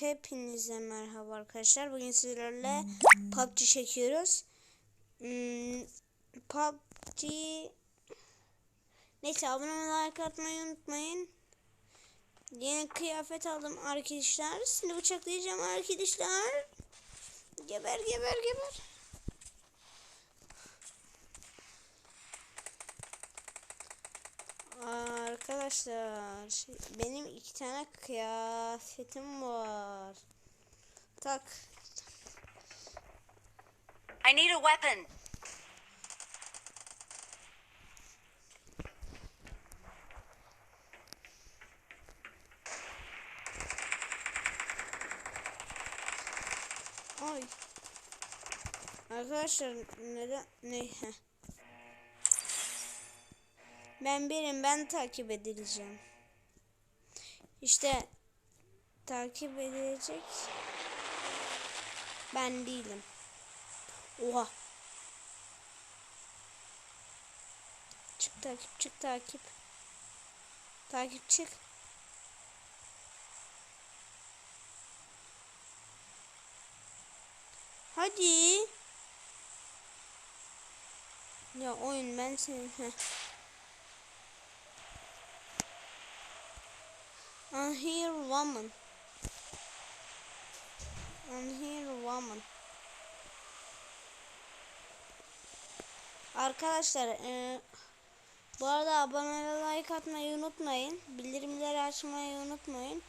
Hepinize merhaba arkadaşlar. Bugün sizlerle PUBG çekiyoruz. Hmm, PUBG Neyse abone olmayı like atmayı unutmayın. Yeni kıyafet aldım arkadaşlar. Şimdi bıçaklayacağım arkadaşlar. Geber geber geber. Arkadaşlar şey, benim iki tane kıyafetim var. Tak. I need a weapon. Ay. Arkadaşlar neden ne? heh. Ben birim ben takip edileceğim. İşte takip edilecek ben değilim. Oha. Çık takip çık takip. Takip çık. Hadi. Ya oyun ben senin. I'm here woman. I'm here woman. Arkadaşlar e, bu arada abone ve like atmayı unutmayın. Bildirimleri açmayı unutmayın.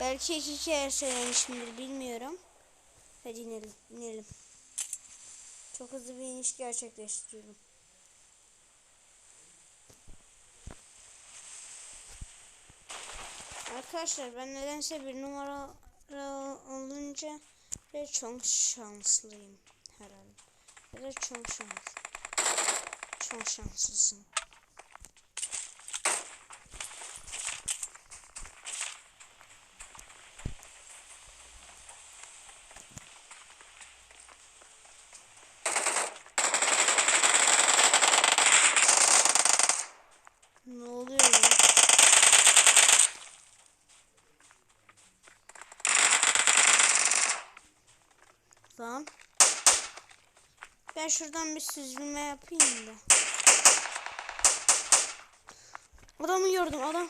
Belki iki kere söylemişimdir bilmiyorum. Hadi inelim, inelim. Çok hızlı bir iniş gerçekleştiriyorum. Arkadaşlar ben nedense bir numara olunca ve çok şanslıyım herhalde. Ya da çok şanslı. Çok şanslısın. Ne oluyor ya? Tamam. Ben şuradan bir süzülme yapayım da. Adamı gördüm adam.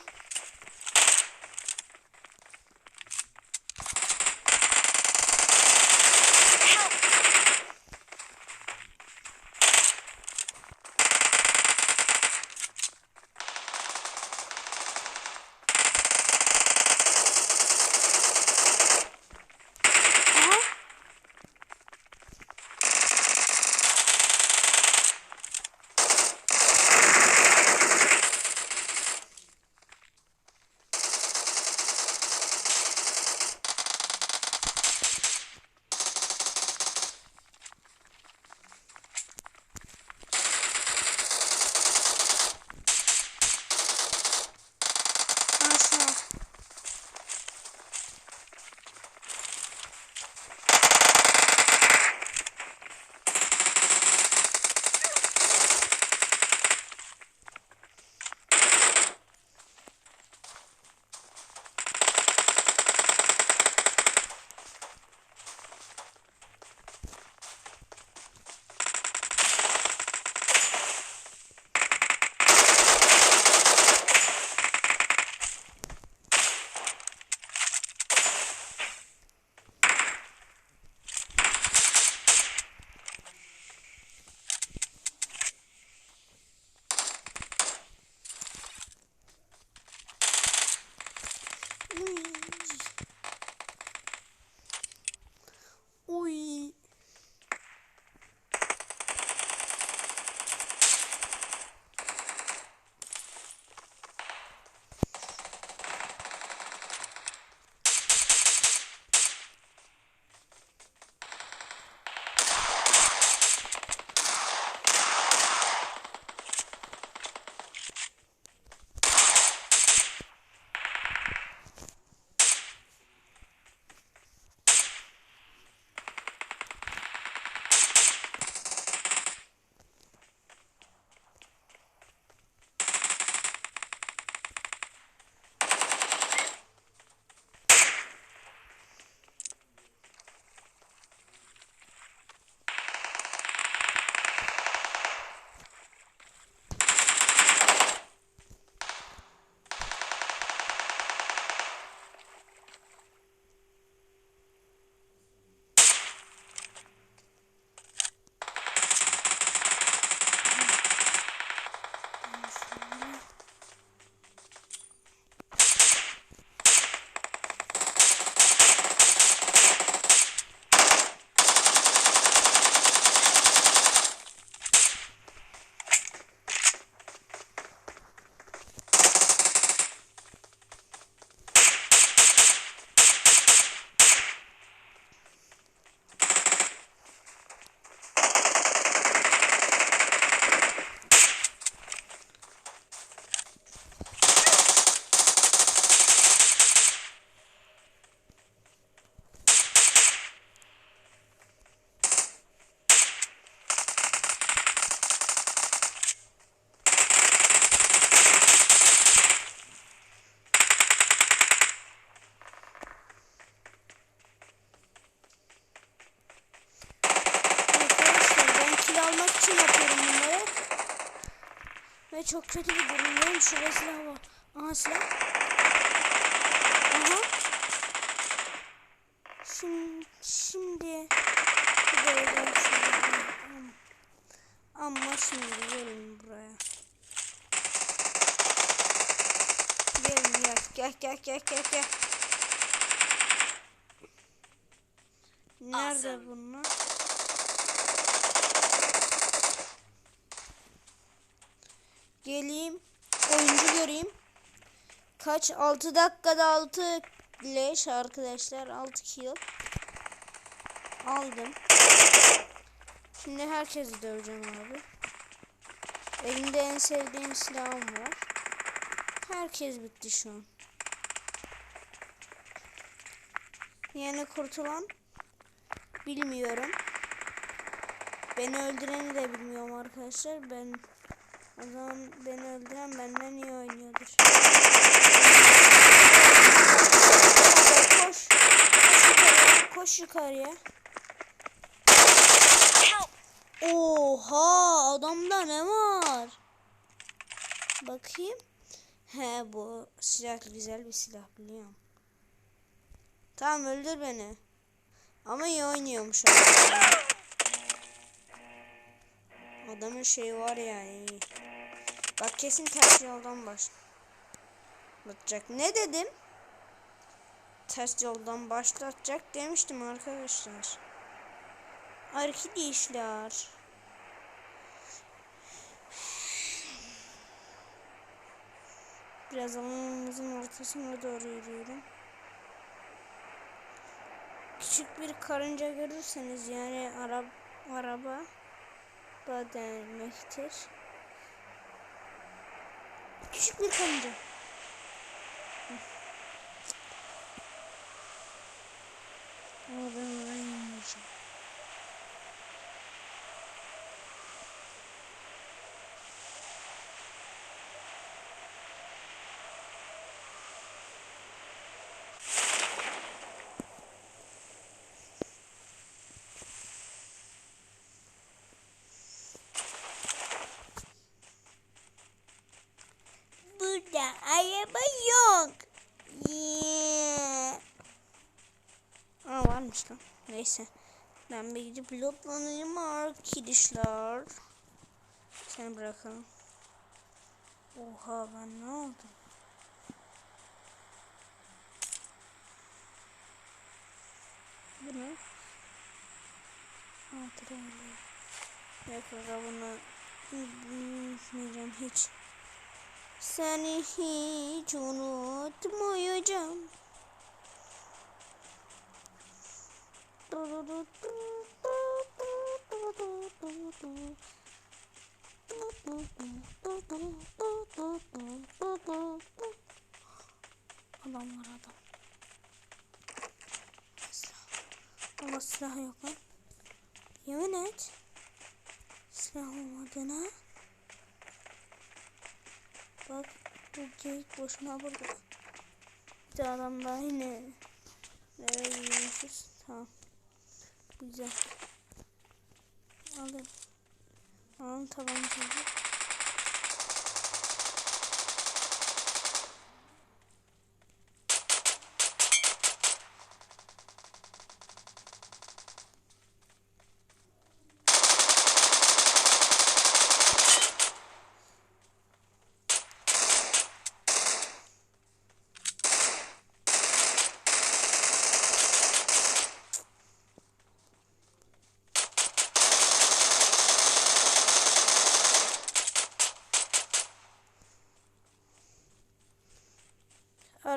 Çok kötü bir durumdayım. Şurada silah var. Aha silah. Aha. Şimdi, şimdi gideceğim şimdi. Ama şimdi gelin buraya. Gelin gel. Gel gel gel gel gel. Nerede Awesome. bunlar? Geleyim. Oyuncu göreyim. Kaç? 6 dakikada 6 leş arkadaşlar. 6 kill. Aldım. Şimdi herkesi döveceğim abi. Elimde en sevdiğim silahım var. Herkes bitti şu an. Yeni kurtulan bilmiyorum. Beni öldüreni de bilmiyorum arkadaşlar. Ben o zaman beni öldüren benden iyi oynuyordur. Koş. Koş yukarıya. Oha adamda ne var? Bakayım. He bu silah güzel bir silah biliyorum. Tamam öldür beni. Ama iyi oynuyormuş. Adamın şeyi var yani. Bak kesin ters yoldan başlatacak. Ne dedim? Ters yoldan başlatacak demiştim arkadaşlar. Arkadaşlar. Biraz alanımızın ortasına doğru yürüyorum. Küçük bir karınca görürseniz yani araba araba da demektir. Küçük bir karınca. Hı. Ama ben araba yok. Yeah. Aa varmış lan. Neyse. Ben bir gidip lootlanayım arkadaşlar. Seni bırakalım. Oha ben ne oldu? Bu ne? Hatırlamıyorum. Yok bunu unutmayacağım hiç. Seni hiç unutmayacağım. Adam var adam. Ama silah yok lan. Yemin et. Silah olmadığına. Bak bu geyik boşuna burada. Bir de adam daha yine. Nereye gidiyormuşuz? Tamam. Güzel. Alın. Alın tabancayı.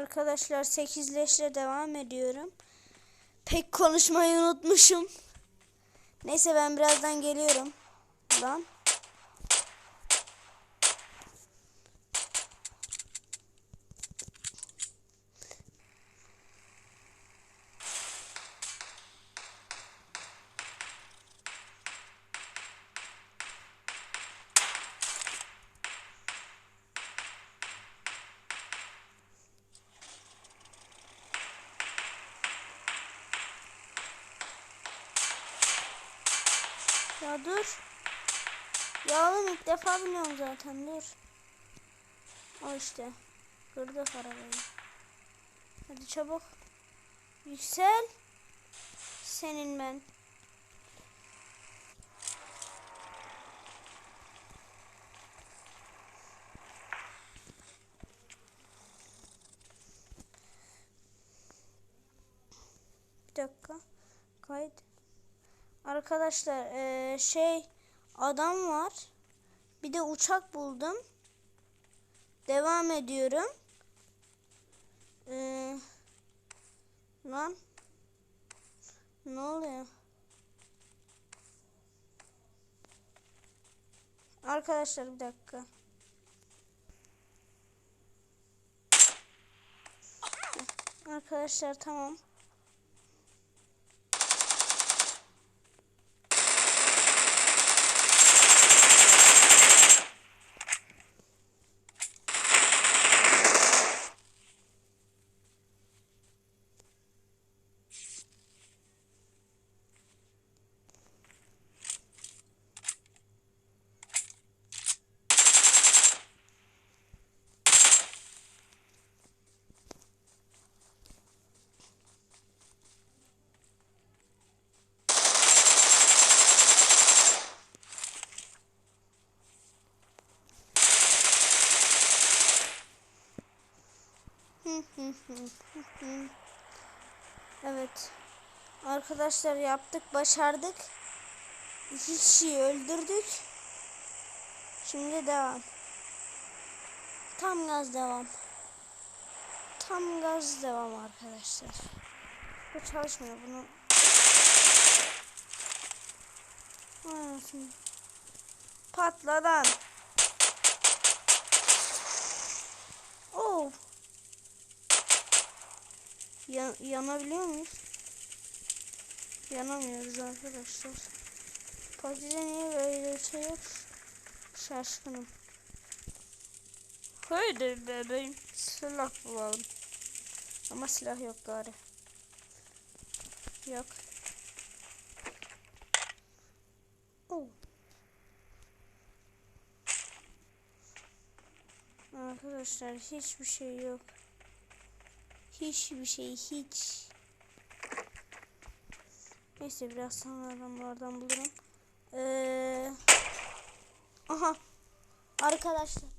Arkadaşlar 8 leşle devam ediyorum. Pek konuşmayı unutmuşum. Neyse ben birazdan geliyorum. Lan. Ya dur. Ya oğlum ilk defa biniyorum zaten dur. O işte. Kırdık arabayı. Hadi çabuk. Yüksel. Senin ben. Bir dakika. Kayıt. Arkadaşlar eee, şey adam var. Bir de uçak buldum. Devam ediyorum. Eee, lan. Ne oluyor? Arkadaşlar bir dakika. Arkadaşlar tamam. Evet. Arkadaşlar yaptık, başardık. İki kişiyi öldürdük. Şimdi devam. Tam gaz devam. Tam gaz devam arkadaşlar. Bu çalışmıyor bunu. Patladan. Ya- yanabiliyor muyuz? Yanamıyoruz arkadaşlar. Patide niye böyle şey yok? Şaşkınım. Haydi bebeğim. Silah bulalım. Ama silah yok gari. Yok. Oh. Arkadaşlar hiçbir şey yok. Hiçbir şey hiç. Neyse biraz sonra adamlardan bulurum. Ee, aha. Arkadaşlar.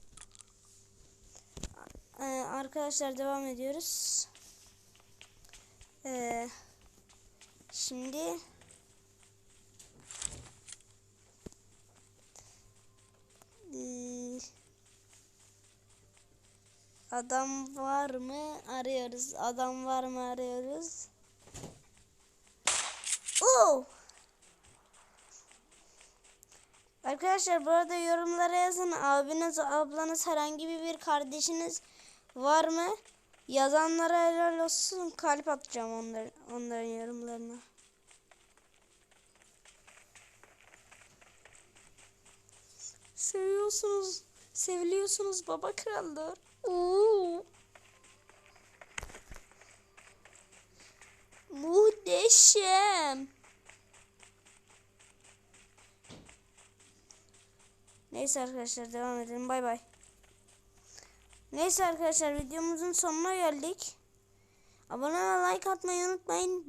Ee, arkadaşlar devam ediyoruz. Ee, şimdi Ee, Adam var mı arıyoruz. Adam var mı arıyoruz. Oo! Arkadaşlar bu arada yorumlara yazın. Abiniz, ablanız, herhangi bir kardeşiniz var mı? Yazanlara helal olsun. Kalp atacağım onların, onların yorumlarına. Seviyorsunuz. Seviliyorsunuz baba krallar. Oo. Muhteşem. Neyse arkadaşlar devam edelim. Bay bay. Neyse arkadaşlar videomuzun sonuna geldik. Abone ve like atmayı unutmayın.